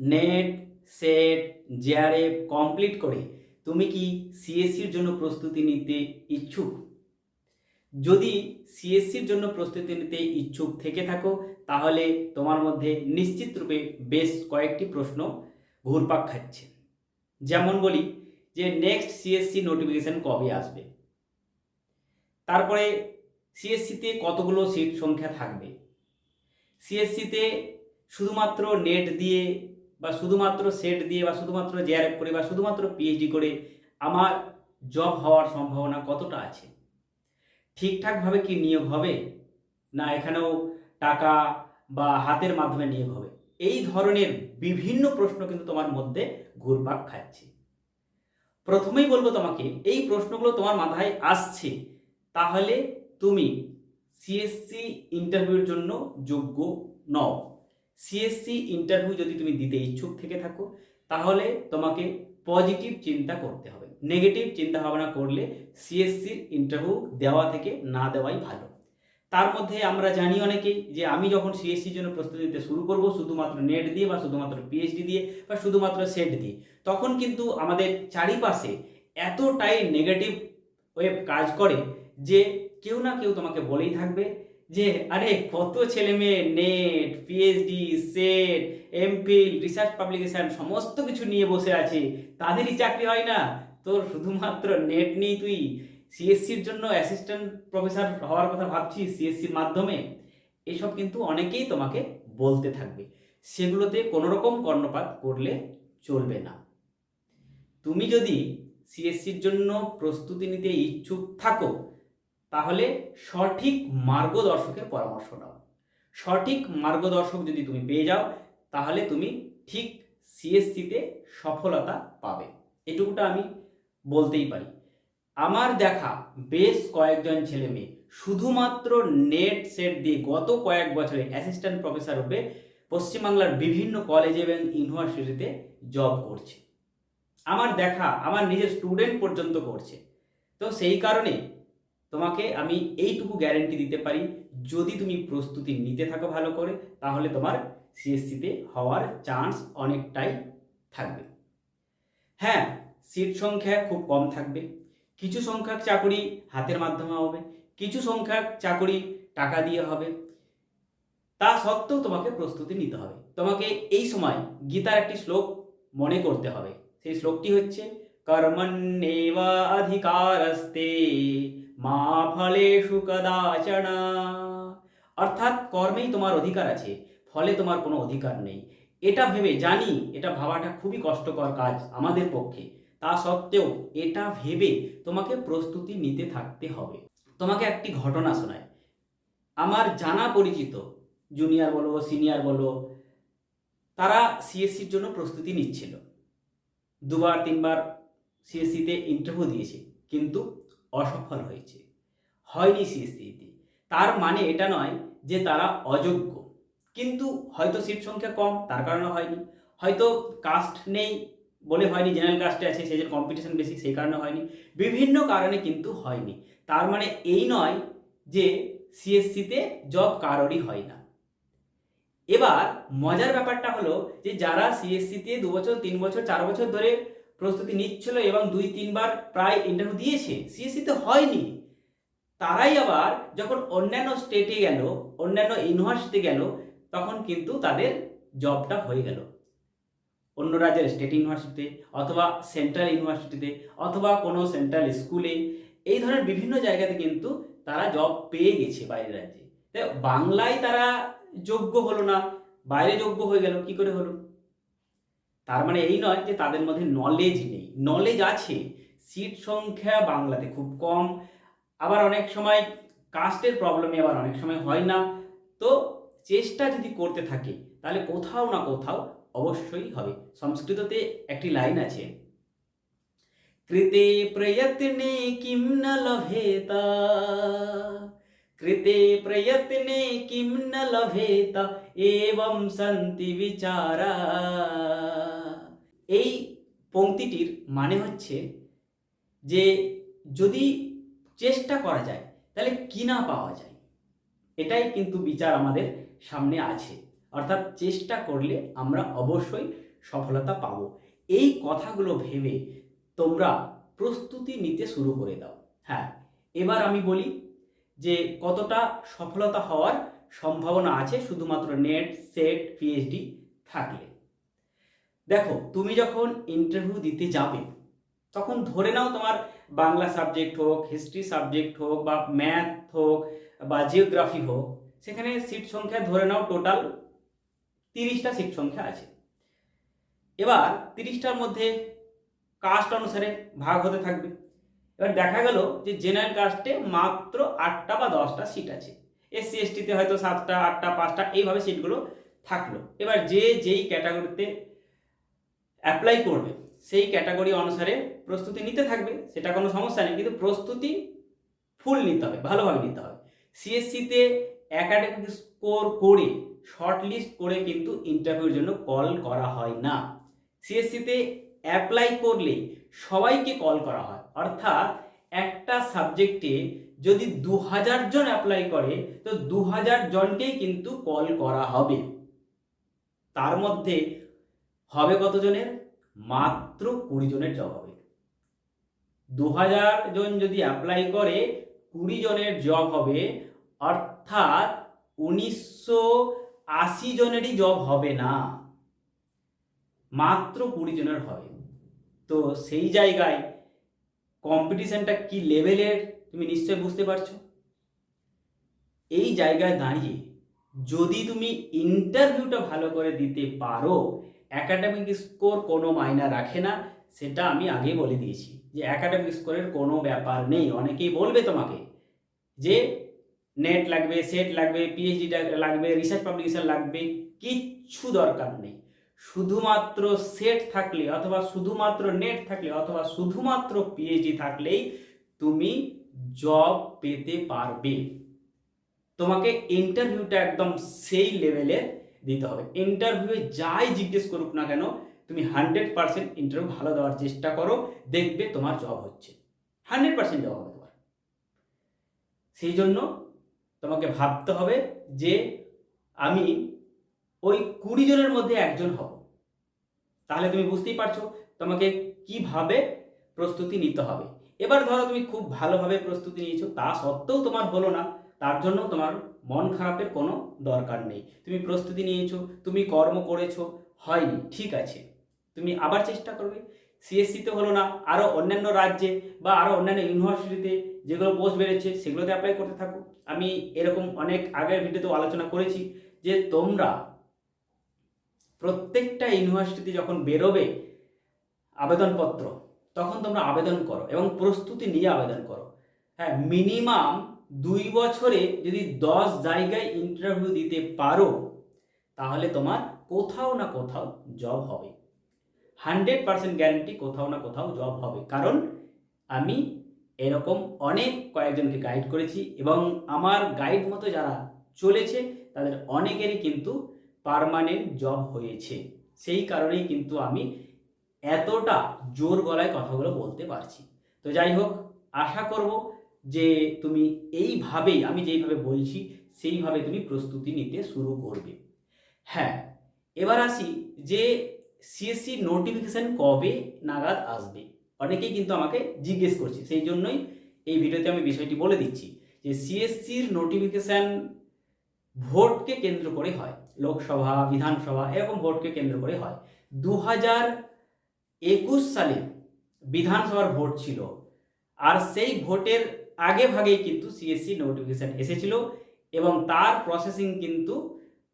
Net, set JRF complete করে তুমি কি সিএসসির জন্য প্রস্তুতি নিতে ইচ্ছুক? যদি সিএসসির জন্য প্রস্তুতি নিতে ইচ্ছুক থেকে থাকো, তাহলে তোমার মধ্যে নিশ্চিত রূপে বেশ কয়েকটি প্রশ্ন ঘুরপাক খাচ্ছে। যেমন বলি যে নেক্সট সিএসসি নোটিফিকেশন কবে আসবে? তারপরে সিএসসিতে কতগুলো সিট সংখ্যা থাকবে? সিএসসিতে শুধুমাত্র নেট দিয়ে বা শুধুমাত্র সেট দিয়ে বা শুধুমাত্র জেআরএফ করে বা শুধুমাত্র পিএইচডি করে আমার জব হওয়ার সম্ভাবনা কতটা আছে? ঠিকঠাকভাবে কি নিয়োগ হবে? না এখানেও টাকা বা হাতের মাধ্যমে নিয়োগ হবে? এই ধরনের বিভিন্ন প্রশ্ন কিন্তু তোমার মধ্যে ঘুরপাক খাচ্ছে। প্রথমেই বলব তোমাকে, এই প্রশ্নগুলো তোমার মাথায় আসছে, তাহলে তুমি সিএসসি ইন্টারভিউর জন্য যোগ্য নও। সিএসসি ইন্টারভিউ যদি তুমি দিতে ইচ্ছুক থেকে থাকো, তাহলে তোমাকে পজিটিভ চিন্তা করতে হবে। নেগেটিভ চিন্তা ভাবনা করলে সিএসসির ইন্টারভিউ দেওয়া থেকে না দেওয়াই ভালো। তার মধ্যে আমরা জানি অনেকেই যে আমি যখন সিএসসির জন্য প্রস্তুতি নিতে শুরু করব, শুধুমাত্র নেট দিয়ে বা শুধুমাত্র পিএইচডি দিয়ে বা শুধুমাত্র সেট দিয়ে, তখন কিন্তু আমাদের চারিপাশে এতটাই নেগেটিভ ওয়েব কাজ করে যে কেউ না কেউ তোমাকে বলেই থাকবে যে, আরে, কত ছেলে মেয়ে NET PhD SET MPhil research publication সমস্ত কিছু নিয়ে বসে আছে। তাদেরই চাকরি হয় না। তোর শুধুমাত্র নেট নিয়ে তুই। সিএসসির জন্য অ্যাসিস্ট্যান্ট প্রফেসর হওয়ার কথা ভাবছিস সিএসসির মাধ্যমে? এসব কিন্তু অনেকেই তোমাকে বলতে থাকবে। সেগুলোতে কোনো রকম কর্ণপাত করলে চলবে না। তুমি যদি সিএসসির জন্য প্রস্তুতি নিতে ইচ্ছুক থাকো তাহলে সঠিক মার্গদর্শকের পরামর্শ নাও। সঠিক মার্গদর্শক যদি তুমি পেয়ে যাও, তাহলে তুমি ঠিক সিএসসিতে সফলতা পাবে। এটুকুটা আমি বলতেই পারি। আমার দেখা বেশ কয়েকজন ছেলে মেয়ে, শুধুমাত্র নেট সেট দিয়ে গত কয়েক বছরে অ্যাসিস্ট্যান্ট প্রফেসর রূপে পশ্চিমবাংলার বিভিন্ন কলেজ এবং ইউনিভার্সিটিতে জব করছে। আমার দেখা আমার নিজের স্টুডেন্ট পর্যন্ত করছে। তো সেই কারণে তোমাকে আমি এইটুকু গ্যারেন্টি দিতে পারি, যদি তুমি প্রস্তুতি নিতে থাকো ভালো করে, তাহলে তোমার সিএসসিতে হওয়ার চান্স অনেকটাই থাকবে। হ্যাঁ সিট সংখ্যা খুব কম থাকবে। কিছু সংখ্যক চাকরি হাতের মাধ্যমে হবে, কিছু সংখ্যক চাকরি টাকা দিয়ে হবে। তা সত্ত্বেও তোমাকে প্রস্তুতি নিতে হবে। তোমাকে এই সময় গীতার একটি শ্লোক মনে করতে হবে। সেই শ্লোকটি হচ্ছে কর্মণ্যেবা অধিকারস্তে মা ফলেষু কদাচন। অর্থাৎ কর্মেই তোমার অধিকার আছে, ফলে তোমার কোনো অধিকার নেই। এটা ভেবে জানি, এটা ভাবাটা খুবই কষ্টকর কাজ আমাদের পক্ষে। তা সত্ত্বেও এটা ভেবে তোমাকে প্রস্তুতি নিতে থাকতে হবে। তোমাকে একটি ঘটনা শোনায়। আমার জানা পরিচিত জুনিয়র বলো সিনিয়র বলো, তারা সিএসসির জন্য প্রস্তুতি নিচ্ছিল। দুবার, তিনবার সিএসসিতে ইন্টারভিউ দিয়েছে। কিন্তু অসফল হয়েছে। হয়নি সিএসসিতে তার মানে এটা নয় যে তারা অযোগ্য। কিন্তু হয়তো সিট সংখ্যা কম, তার কারণে হয়নি। হয়তো কাস্ট নেই বলে হয়নি জেনারেল কাস্টে আছে, সেই জন্য কম্পিটিশন বেশি, সেই কারণে হয়নি। বিভিন্ন কারণে কিন্তু হয়নি। তার মানে এই নয় যে সিএসসিতে জব কারোরই হয় না। এবার মজার ব্যাপারটা হলো যে যারা সিএসসিতে দু বছর তিন বছর, চার বছর ধরে প্রস্তুতি নিচ্ছিল এবং দুই তিনবার প্রায় ইন্টারভিউ দিয়েছে। সিএসসিতে হয়নি। তারাই আবার যখন অন্যান্য স্টেটে গেল, অন্যান্য ইউনিভার্সিটি গেল, তখন কিন্তু তাদের জবটা হয়ে গেল। অন্য রাজ্যের স্টেট ইউনিভার্সিটিতে অথবা সেন্ট্রাল ইউনিভার্সিটিতে অথবা কোনো সেন্ট্রাল স্কুলে এই ধরনের বিভিন্ন জায়গাতে কিন্তু তারা জব পেয়ে গেছে বাইরের রাজ্যে। তাই বাংলায় তারা যোগ্য হলো না, বাইরে যোগ্য হয়ে গেল, কি করে হলো? তার মানে এই নয় যে তাদের মধ্যে নলেজ নেই। নলেজ আছে সিট সংখ্যা বাংলাতে খুব কম। আবার অনেক সময় কাস্টের প্রবলেমে আবার অনেক সময় হয় না। তো চেষ্টা যদি করতে থাকে, তাহলে কোথাও না কোথাও অবশ্যই হবে। সংস্কৃততে একটি লাইন আছে কৃতে প্রয়ত্নে কিম ন লভেত? কৃতে প্রয়ত্নে কিম ন লভেত? এবং সন্তি বিচারা। এই পংক্তিটির মানে হচ্ছে যে যদি চেষ্টা করা যায়, তাহলে কি না পাওয়া যায়? এটাই কিন্তু বিচার আমাদের সামনে আছে। অর্থাৎ চেষ্টা করলে আমরা অবশ্যই সফলতা পাবো। এই কথাগুলো ভেবে তোমরা প্রস্তুতি নিতে শুরু করে দাও। হ্যাঁ এবার আমি বলি যে কতটা সফলতা হওয়ার সম্ভাবনা আছে, শুধুমাত্র নেট, সেট, পিএইচডি থাকলে। দেখো, তুমি যখন ইন্টারভিউ দিতে যাবে, তখন ধরে নাও তোমার বাংলা সাবজেক্ট হোক হিস্ট্রি সাবজেক্ট হোক, বা ম্যাথ হোক, বা জিওগ্রাফি হোক, সেখানে সিট সংখ্যা ধরে নাও টোটাল তিরিশটা সিট সংখ্যা আছে। এবার তিরিশটার মধ্যে কাস্ট অনুসারে ভাগ হতে থাকবে। এবার দেখা গেল যে জেনারেল কাস্টে মাত্র আটটা বা দশটা সিট আছে। এসসি এসটিতে হয়তো সাতটা, আটটা, পাঁচটা, এইভাবে সিটগুলো থাকল। এবার যে, যেই ক্যাটাগরিতে অ্যাপ্লাই করবে, সেই ক্যাটাগরি অনুসারে প্রস্তুতি নিতে থাকবে, সেটা কোনো সমস্যা নেই, কিন্তু প্রস্তুতি ফুল নিতে হবে, ভালোভাবে নিতে হবে। সিএসসিতে একাডেমিক স্কোর করে শর্ট লিস্ট করে কিন্তু ইন্টারভিউর জন্য কল করা হয় না। সিএসসিতে অ্যাপ্লাই করলে সবাইকে কল করা হয়, অর্থাৎ একটা সাবজেক্টে যদি দু হাজার জন অ্যাপ্লাই করে, তো দু হাজার জনকেই কিন্তু কল করা হবে। তার মধ্যে হবে কতজনের? মাত্র কুড়ি জনের জব হবে। দু হাজার জন যদি অ্যাপ্লাই করে, কুড়ি জনের জব হবে, অর্থাৎ উনিশশো আশি জনেরই জব হবে না। মাত্র কুড়ি জনের হবে। তো সেই জায়গায় কম্পিটিশনটা কি লেভেলের তুমি নিশ্চয় বুঝতে পারছ? এই জায়গায় দাঁড়িয়ে যদি তুমি ইন্টারভিউটা ভালো করে দিতে পারো একাডেমিক স্কোর কোনো মায়না রাখে না, সেটা আমি আগে বলে দিয়েছি যে অ্যাকাডেমিক স্কোরের কোনো ব্যাপার নেই। অনেকেই বলবে তোমাকে যে নেট লাগবে সেট লাগবে পিএইচডি লাগবে রিসার্চ পাবলিকেশন লাগবে, কিচ্ছু দরকার নেই। শুধুমাত্র সেট থাকলে অথবা শুধুমাত্র নেট থাকলে অথবা শুধুমাত্র পিএইচডি থাকলেই তুমি জব পেতে পারবে। তোমাকে ইন্টারভিউটা একদম সেই লেভেলের দিতে হবে। ইন্টারভিউয়ে যাই জিজ্ঞেস করুক না কেন, তুমি হান্ড্রেড পার্সেন্ট ইন্টারভিউ ভালো দেওয়ার চেষ্টা করো, দেখবে তোমার জব হচ্ছে। হান্ড্রেড পার্সেন্ট জব হবে তোমার। সেই জন্য তোমাকে ভাবতে হবে যে আমি ওই কুড়ি জনের মধ্যে একজন হব। তাহলে তুমি বুঝতেই পারছ তোমাকে কীভাবে প্রস্তুতি নিতে হবে। এবার ধরো তুমি খুব ভালোভাবে প্রস্তুতি নিয়েছো, তা সত্ত্বেও তোমার হলো না। তার জন্য তোমার মন খারাপের কোনো দরকার নেই। তুমি প্রস্তুতি নিয়েছো, তুমি কর্ম করেছ, হয়নি, ঠিক আছে। তুমি আবার চেষ্টা করবে। সিএসসিতে হলো না আরও অন্যান্য রাজ্যে বা আরও অন্যান্য ইউনিভার্সিটিতে যেগুলো পোস্ট বেড়েছে সেগুলোতে অ্যাপ্লাই করতে থাকো। আমি এরকম অনেক আগের ভিডিওতেও আলোচনা করেছি যে তোমরা প্রত্যেকটা ইউনিভার্সিটিতে যখন বেরোবে আবেদনপত্র, তখন তোমরা আবেদন করো এবং প্রস্তুতি নিয়ে আবেদন করো। হ্যাঁ মিনিমাম দুই বছরে যদি দশ জায়গায় ইন্টারভিউ দিতে পারো, তাহলে তোমার কোথাও না কোথাও জব হবে। হান্ড্রেড পার্সেন্ট গ্যারেন্টি কোথাও না কোথাও জব হবে। কারণ আমি এরকম অনেক কয়েকজনকে গাইড করেছি এবং আমার গাইড মতো যারা চলেছে, তাদের অনেকেরই কিন্তু পারমানেন্ট জব হয়েছে। সেই কারণেই কিন্তু আমি এতটা জোর গলায় কথাগুলো বলতে পারছি। তো যাই হোক, আশা করব যে তুমি এইভাবেই, আমি যেইভাবে বলছি, সেইভাবে তুমি প্রস্তুতি নিতে শুরু করবে। হ্যাঁ এবার আসি যে সিএসসি নোটিফিকেশান কবে নাগাদ আসবে? অনেকেই কিন্তু আমাকে জিজ্ঞেস করছে, সেই জন্যই এই ভিডিওতে আমি বিষয়টি বলে দিচ্ছি যে সিএসসির নোটিফিকেশান ভোটকে কেন্দ্র করে হয়। লোকসভা, বিধানসভা, এরকম ভোটকে কেন্দ্র করে হয়। দু হাজার একুশ সালে বিধানসভার ভোট ছিল, আর সেই ভোটের আগে ভাগেই কিন্তু সিএসসি নোটিফিকেশান এসেছিল এবং তার প্রসেসিং কিন্তু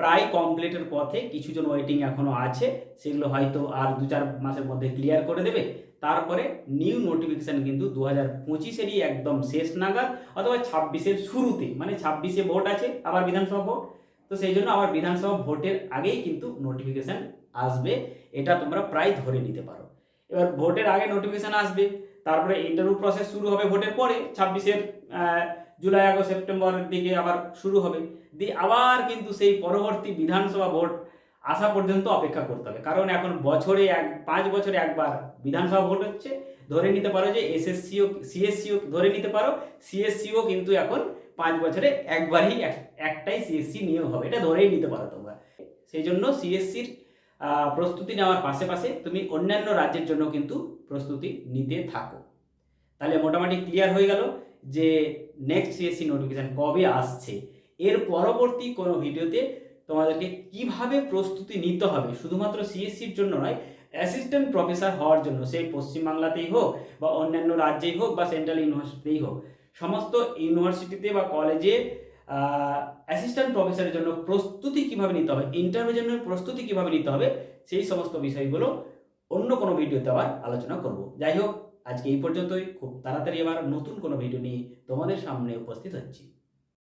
প্রায় কমপ্লিটের পথে কিছুজন ওয়েটিং এখনও আছে, সেগুলো হয়তো আর দু চার মাসের মধ্যে ক্লিয়ার করে দেবে। তারপরে নিউ নোটিফিকেশান কিন্তু দু হাজার পঁচিশেরই একদম শেষ নাগাদ অথবা ছাব্বিশের শুরুতে মানে ছাব্বিশে ভোট আছে আবার বিধানসভা ভোট তো সেই জন্য আবার বিধানসভা ভোটের আগেই কিন্তু নোটিফিকেশান আসবে, এটা তোমরা প্রায় ধরে নিতে পারো। এবার ভোটের আগে নোটিফিকেশান আসবে। তারপরে ইন্টারভিউ প্রসেস শুরু হবে ভোটের পরে ছাব্বিশের জুলাই, আগস্ট সেপ্টেম্বরের দিকে আবার শুরু হবে। দিয়ে আবার কিন্তু সেই পরবর্তী বিধানসভা ভোট আসা পর্যন্ত অপেক্ষা করতে হবে। কারণ এখন বছরে এক, পাঁচ বছরে একবার বিধানসভা ভোট হচ্ছে। ধরে নিতে পারো যে এসএসসিও সিএসসিও ধরে নিতে পারো সিএসসিও কিন্তু এখন পাঁচ বছরে একবারই এক- একটাই সিএসসি নিয়োগ হবে। এটা ধরেই নিতে পারো তোমরা। সেই জন্য সিএসসির প্রস্তুতি নেওয়ার পাশে পাশে তুমি অন্যান্য রাজ্যের জন্য কিন্তু প্রস্তুতি নিতে থাকো। তাহলে মোটামুটি ক্লিয়ার হয়ে গেল যে নেক্সট সিএসসি নোটিফিকেশান কবে আসছে। এর পরবর্তী কোনো ভিডিওতে তোমাদেরকে কীভাবে প্রস্তুতি নিতে হবে, শুধুমাত্র সিএসসির জন্য নয় অ্যাসিস্ট্যান্ট প্রফেসর হওয়ার জন্য সেই পশ্চিমবাংলাতেই হোক বা অন্যান্য রাজ্যেই হোক বা সেন্ট্রাল ইউনিভার্সিটিতেই হোক, সমস্ত ইউনিভার্সিটিতে বা কলেজে অ্যাসিস্ট্যান্ট প্রফেসরের জন্য প্রস্তুতি কীভাবে নিতে হবে ইন্টারভিউ জন্য প্রস্তুতি কীভাবে নিতে হবে, সেই সমস্ত বিষয়গুলো অন্য কোনো ভিডিওতে আবার আলোচনা করব। যাই হোক, আজকে এই পর্যন্তই। খুব তাড়াতাড়ি আবার নতুন কোনো ভিডিও নিয়ে তোমাদের সামনে উপস্থিত হচ্ছি।